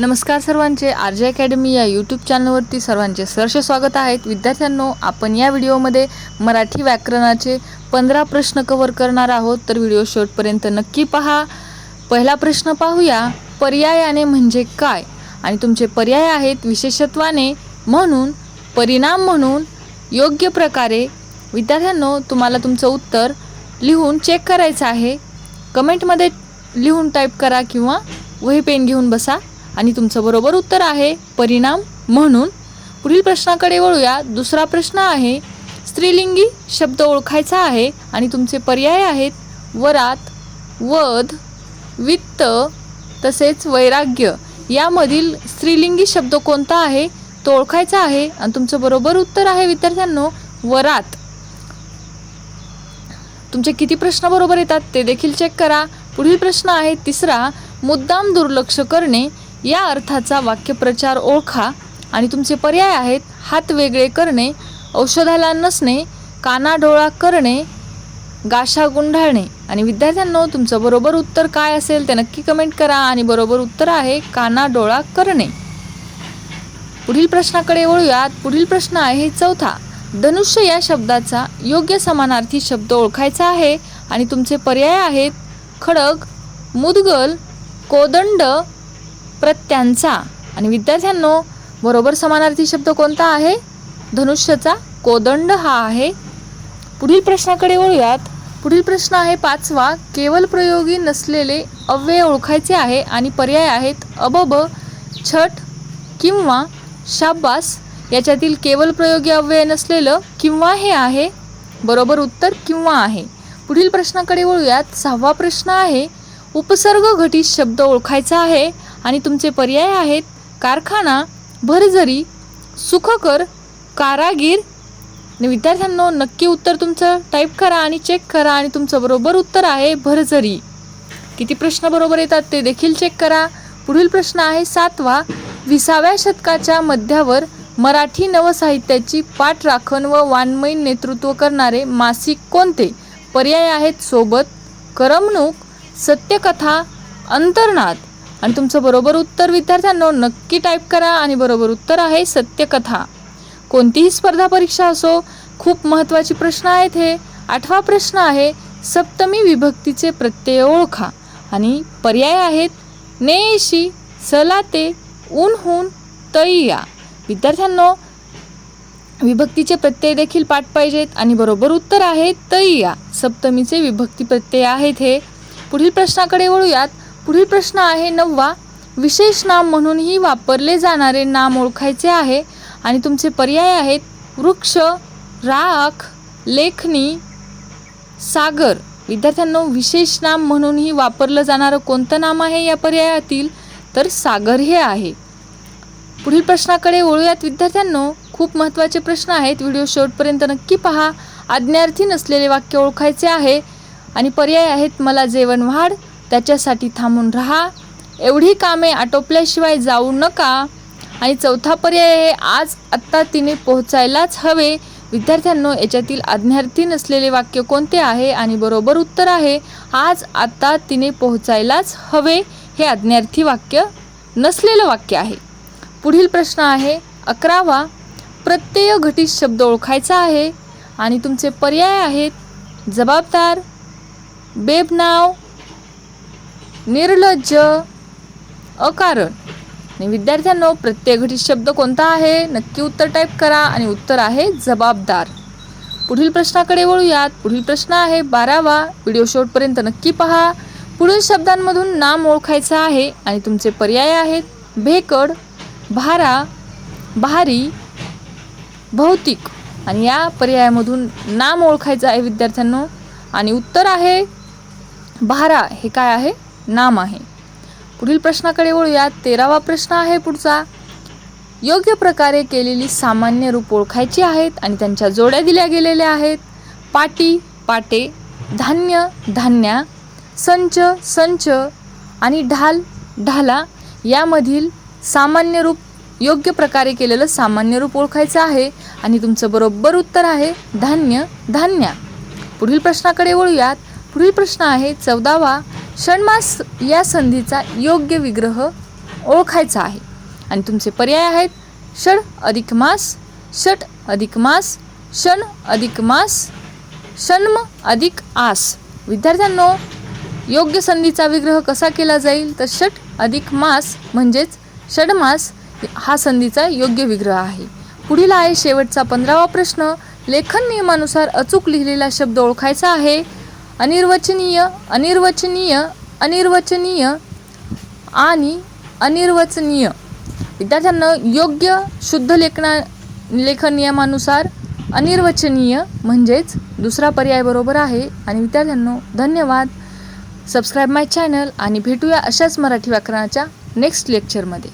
नमस्कार सर्वांचे. R J academy या यूट्यूब चॅनलवरती सर्वांचे सहर्ष स्वागत आहेत विद्यार्थ्यांनो आपण या व्हिडिओमध्ये मराठी व्याकरणाचे पंधरा प्रश्न कव्हर करणार आहोत. तर व्हिडिओ शेवटपर्यंत नक्की पहा. पहिला प्रश्न पाहूया पर्यायाने म्हणजे काय? आणि तुमचे पर्याय आहेत विशेषत्वाने म्हणून परिणाम म्हणून योग्य प्रकारे. विद्यार्थ्यांनो तुम्हाला तुमचं उत्तर लिहून चेक करायचं आहे. कमेंटमध्ये लिहून टाईप करा किंवा वही पेन घेऊन बसा. आणि तुमचं बरोबर उत्तर आहे परिणाम म्हणून. पुढील प्रश्नाकडे वळूया. दुसरा प्रश्न आहे स्त्रीलिंगी शब्द ओळखायचा आहे आणि तुमचे पर्याय आहेत. वरात वध वित्त तसेच वैराग्य यामधील स्त्रीलिंगी शब्द कोणता आहे? तो ओळखायचा आहे आणि तुमचं बरोबर उत्तर आहे विद्यार्थ्यांनो वरात. तुमचे किती प्रश्न बरोबर येतात ते देखील चेक करा. पुढील प्रश्न आहे तिसरा मुद्दाम दुर्लक्ष करणे या अर्थाचा वाक्यप्रचार ओळखा आणि तुमचे पर्याय आहेत हात वेगळे करणे औषधाला नसणे कानाडोळा करणे गाशा गुंढाळणे आणि विद्यार्थ्यांनो तुमचं बरोबर उत्तर काय असेल ते नक्की कमेंट करा आणि बरोबर उत्तर आहे कानाडोळा करणे. पुढील प्रश्नाकडे वळूयात. पुढील प्रश्न आहे चौथा. धनुष्य या शब्दाचा योग्य समानार्थी शब्द ओळखायचा आहे आणि तुमचे पर्याय आहेत खडक मुदगल कोदंड प्रत्यांचा आणि विद्यार्थ्यांनो बरोबर समानार्थी शब्द कोणता आहे? धनुष्यचा कोदंड हा आहे. पुढील प्रश्नाकडे वळूयात. पुढील प्रश्न आहे पाचवा. केवल प्रयोगी नसलेले अव्यय ओळखायचे आहे आणि पर्याय आहेत अबब छट किंवा शाब्बास. याच्यातील केवल प्रयोगी अव्यय नसलेलं किंवा हे आहे? बरोबर उत्तर किंवा आहे. पुढील प्रश्नाकडे वळूयात. सहावा प्रश्न आहे उपसर्ग घटित शब्द ओळखायचा आहे. आणि तुमचे पर्याय आहेत कारखाना भरझरी सुखकर कारागीर. विद्यार्थ्यांनो नक्की उत्तर तुमचं टाईप करा आणि चेक करा आणि तुमचं बरोबर उत्तर आहे भरझरी. किती प्रश्न बरोबर येतात ते देखील चेक करा. पुढील प्रश्न आहे सातवा. विसाव्या शतकाच्या मध्यावर मराठी नवसाहित्याची पाठराखण व वाङ्मयीन नेतृत्व करणारे मासिक कोणते? पर्याय आहेत सोबत. करमणूक सत्यकथा अंतर्नाद. आणि तुमचं बरोबर उत्तर विद्यार्थ्यांनो नक्की टाईप करा आणि बरोबर उत्तर आहे सत्यकथा. कोणतीही स्पर्धा परीक्षा असो खूप महत्त्वाचे प्रश्न आहेत हे. आठवा प्रश्न आहे सप्तमी विभक्तीचे प्रत्यय ओळखा. आणि पर्याय आहेत नेशी सलाते उनहून तैया. विद्यार्थ्यांनो विभक्तीचे प्रत्यय देखील पाठ पाहिजेत आणि बरोबर उत्तर आहे तैया. सप्तमीचे विभक्ती प्रत्यय आहेत हे. पुढील प्रश्नाकडे वळूयात. पुढील प्रश्न आहे नववा. विशेष नाम म्हणूनही वापरले जाणारे नाम ओळखायचे आहे आणि तुमचे पर्याय आहेत वृक्ष राख लेखणी सागर. विद्यार्थ्यांनो विशेष नाम म्हणूनही वापरलं जाणारं कोणतं नाम आहे या पर्यायातील? तर सागर हे आहे. पुढील प्रश्नाकडे वळूयात विद्यार्थ्यांनो. खूप महत्त्वाचे प्रश्न आहेत. व्हिडिओ शेवटपर्यंत नक्की पहा. आज्ञार्थी नसलेले वाक्य ओळखायचे आहे आणि पर्याय आहेत मला जेवण वाढ त्याच्यासाठी थांबून राहा. एवढी कामे आटोपल्याशिवाय जाऊ नका. आणि चौथा पर्याय आहे आज आत्ता तिने पोहोचायलाच हवे. विद्यार्थ्यांनो याच्यातील आज्ञार्थी नसलेले वाक्य कोणते आहे आणि बरोबर उत्तर आहे? आज आत्ता तिने पोहोचायलाच हवे. हे आज्ञार्थी वाक्य नसलेलं वाक्य आहे. पुढील प्रश्न आहे अकरावा प्रत्यय घटित शब्द ओळखायचा आहे. आणि तुमचे पर्याय आहेत जबाबदार बेबनाव निर्लज्ज अकारण. आणि विद्यार्थ्यांनो प्रत्येक घटित शब्द कोणता आहे? नक्की उत्तर टाईप करा आणि उत्तर आहे जबाबदार. पुढील प्रश्नाकडे वळूयात. पुढील प्रश्न आहे बारावा. व्हिडिओ शेवटपर्यंत नक्की पहा. पुढील शब्दांमधून नाम ओळखायचं आहे आणि तुमचे पर्याय आहेत. भेकड भारा भारी भौतिक. आणि या पर्यायामधून नाम ओळखायचं आहे विद्यार्थ्यांनो. आणि उत्तर आहे भारा. हे काय आहे? नाम आहे. पुढील प्रश्नाकडे वळूयात तेरावा प्रश्न आहे पुढचा. योग्य प्रकारे केलेली सामान्य रूप ओळखायची आहेत आणि त्यांच्या जोड्या दिल्या गेलेल्या आहेत. पाटी पाटे धान्य धान्या संच संच आणि ढाल ढाला यामधील सामान्य रूप योग्य प्रकारे केलेलं सामान्य रूप ओळखायचं आहे आणि तुमचं बरोबर उत्तर आहे धान्य धान्या. पुढील प्रश्नाकडे वळूयात. पुढील प्रश्न आहे चौदावा. षण्मास या संधीचा योग्य विग्रह ओळखायचा आहे. आणि तुमचे पर्याय आहेत षड अधिक मास षट अधिक मास षण अधिक मास षण्म अधिक आस. विद्यार्थ्यांनो योग्य संधीचा विग्रह कसा केला जाईल? तर षट अधिक मास म्हणजेच षडमास हा संधीचा योग्य विग्रह आहे. पुढील आहे शेवटचा पंधरावा प्रश्न. लेखन नियमानुसार अचूक लिहिलेला शब्द ओळखायचा आहे. अनिर्वचनीय अनिर्वचनीय अनिर्वचनीय आणि अनिर्वचनीय. विद्यार्थ्यांना योग्य शुद्ध लेखना लेखन नियमानुसार अनिर्वचनीय म्हणजेच दुसरा पर्याय बरोबर आहे. आणि विद्यार्थ्यांनो धन्यवाद. सबस्क्राईब माय चॅनल आणि भेटूया अशाच मराठी व्याकरणाच्या नेक्स्ट लेक्चरमध्ये